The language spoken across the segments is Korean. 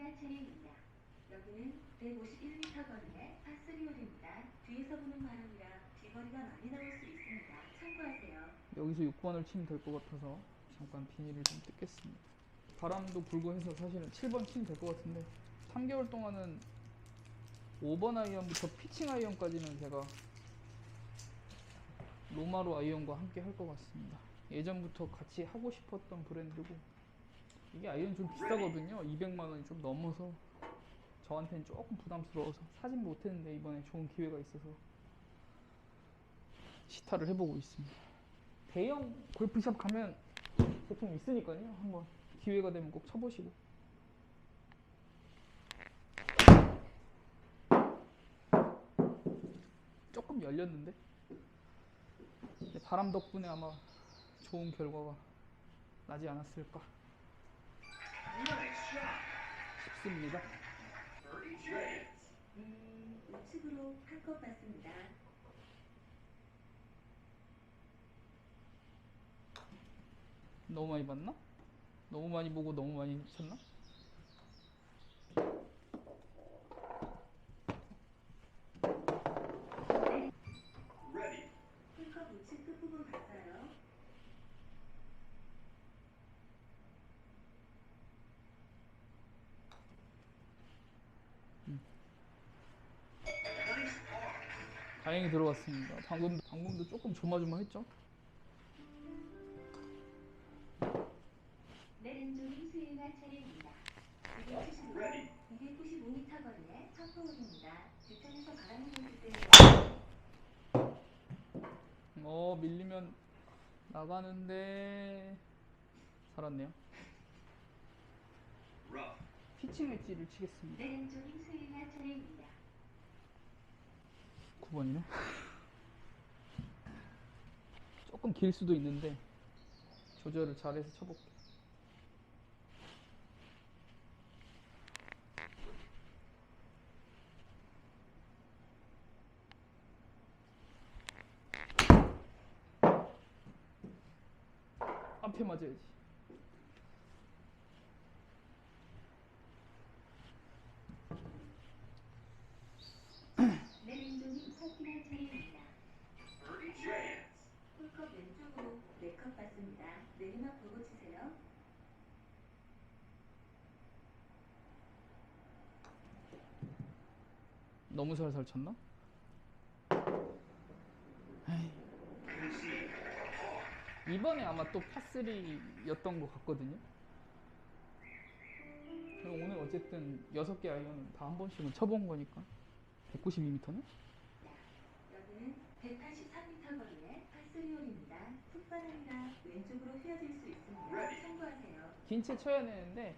스윙할 차례입니다. 여기는 151m 거리의 파스리홀입니다. 뒤에서 부는 바람이라 비거리가 많이 나올 수 있습니다. 참고하세요. 여기서 6번을 치면 될 것 같아서 잠깐 비닐을 좀 뜯겠습니다. 바람도 불고 해서 사실은 7번 치면 될 것 같은데 3개월 동안은 5번 아이언부터 피칭 아이언까지는 제가 로마로 아이언과 함께 할 것 같습니다. 예전부터 같이 하고 싶었던 브랜드고 이게 아이언 좀 비싸거든요. 200만 원이 좀 넘어서 저한테는 조금 부담스러워서 사진 못했는데 이번에 좋은 기회가 있어서 시타를 해보고 있습니다. 대형 골프샵 가면 보통 있으니까요. 한번 기회가 되면 꼭 쳐보시고. 조금 열렸는데 바람 덕분에 아마 좋은 결과가 나지 않았을까 싶습니다. 음, 우측으로 할 것 같습니다. 너무 많이 봤나? 너무 많이 보고 너무 많이 쳤나? 홀컵 우측 끝부분 봤어요. 다행히 들어갔습니다. 방금 방금도 조금 조마조마했죠? 내른쪽이 스윙할 차례입니다. 275, 295m 거리의 첫 호흡입니다. 뒤편에서 바람이 불기 때문에 어 밀리면 나가는데 살았네요. 피칭 엣지를 치겠습니다. 내른쪽이 스윙할 차례입니다. 9번이네. 조금 길 수도 있는데 조절을 잘해서 쳐볼게. 앞에 맞아야지. 내른쪽이 퍼팅할 차례입니다. 홀컵 네컵 받습니다. 내리막 보고 치세요. 너무 살살 쳤나? 에이. 이번에 아마 또 파3였던 것 같거든요. 그럼 오늘 어쨌든 6개 아이언은 다한 번씩은 쳐본 거니까 192m네? 여기는 183m 거리의 파스리홀입니다. 풋바람이라 왼쪽으로 휘어질 수 있습니다. 참고하세요. 긴 채 쳐야 되는데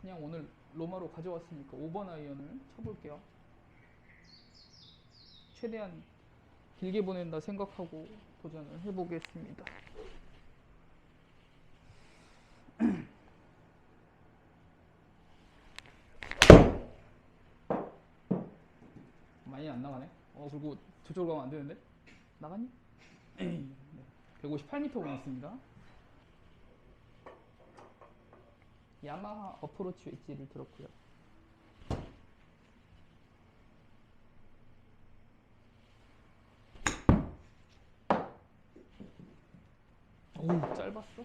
그냥 오늘 로마로 가져왔으니까 5번 아이언을 쳐볼게요. 최대한 길게 보낸다 생각하고 도전을 해보겠습니다. 많이 안 나가네. 어 그리고 저쪽으로 가면 안 되는데 나갔니? 에이, 네. 158m 보냈습니다. 야마하 어프로치 웨지를 들었고요. 오 짧았어?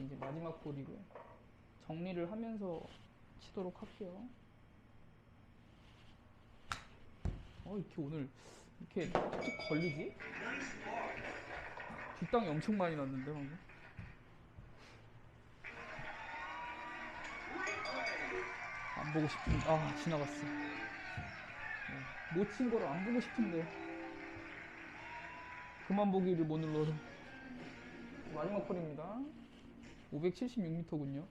이제 마지막 볼이고요. 정리를 하면서 치도록 할게요. 어 이렇게 오늘 이렇게 툭툭 걸리지? 뒷땅이 엄청 많이 났는데 방금. 안 보고 싶은데 아 지나갔어. 못 친 거를 안 보고 싶은데 그만 보기를 못 눌러서 마지막 홀입니다. 576m군요.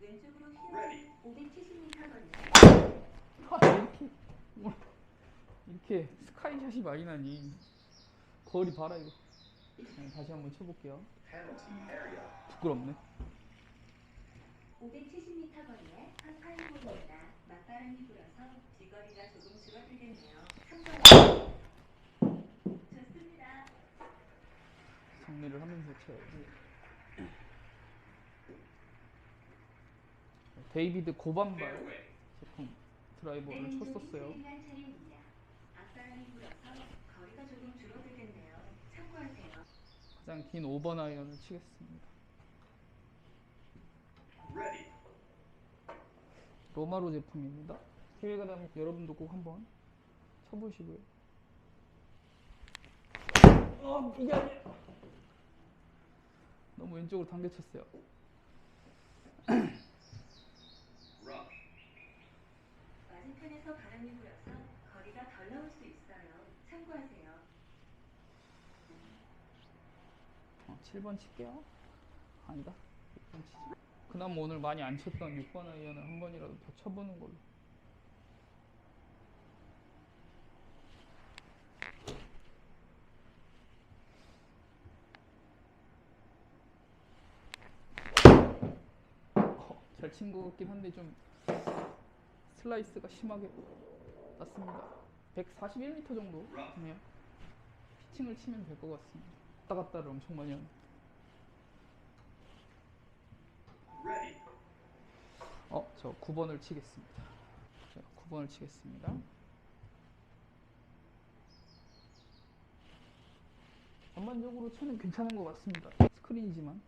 왼쪽으로 휘어 570m 거리의 아, 이렇게 뭐, 이렇게 스카이샷이 많이 나니 거리 봐라 이거. 네, 다시 한번 쳐볼게요. 부끄럽네. 570m 거리의 한8홀입니다 맞바람이 불어서 비거리가 조금 줄어들겠네요. 좋습니다. 정리를 하면서 쳐야지. 데이비드 고반발 제품 드라이버를 쳤었어요. 가. 가장 긴 5번 아이언을 치겠습니다. 로마로 제품입니다. 해외 가면 여러분도 꼭 한번 쳐보시고요. 어, 이게 아니야. 너무 왼쪽으로 당겨쳤어요. 맞은편에서 바람이 불어서 거리가 덜 나올 수 있어요. 참고하세요. 어, 7번 칠게요. 아니다. 6번 치지. 그나마 오늘 많이 안 쳤던 6번 아이언을 한 번이라도 더 쳐보는 걸로. 어, 잘 친 것 같긴 한데 좀 슬라이스가 심하게 났습니다. 141m 정도 네요. 피칭을 치면 될 것 같습니다. 왔다 갔다를 엄청 많이 하는. 어, 저 9번을 치겠습니다. 자, 9번을 치겠습니다. 전반적으로 채는 괜찮은 것 같습니다. 스크린이지만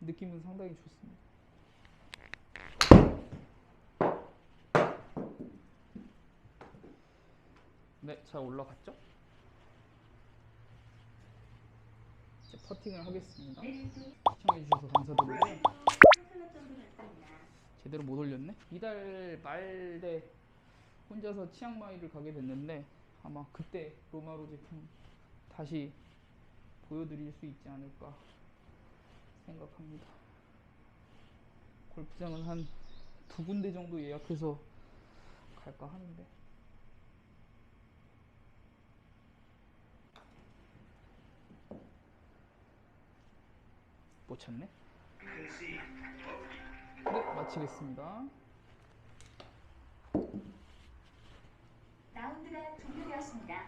느낌은 상당히 좋습니다. 네, 잘 올라갔죠? 이제 퍼팅을 하겠습니다. 시청해주셔서 감사드리고요. 제대로 못 올렸네. 이달 말에 혼자서 치앙마이를 가게 됐는데 아마 그때 로마로 제품 다시 보여드릴 수 있지 않을까 생각합니다. 골프장은 한 두 군데 정도 예약해서 갈까 하는데 못 쳤네. 네, 마치겠습니다. 라운드가 종료되었습니다.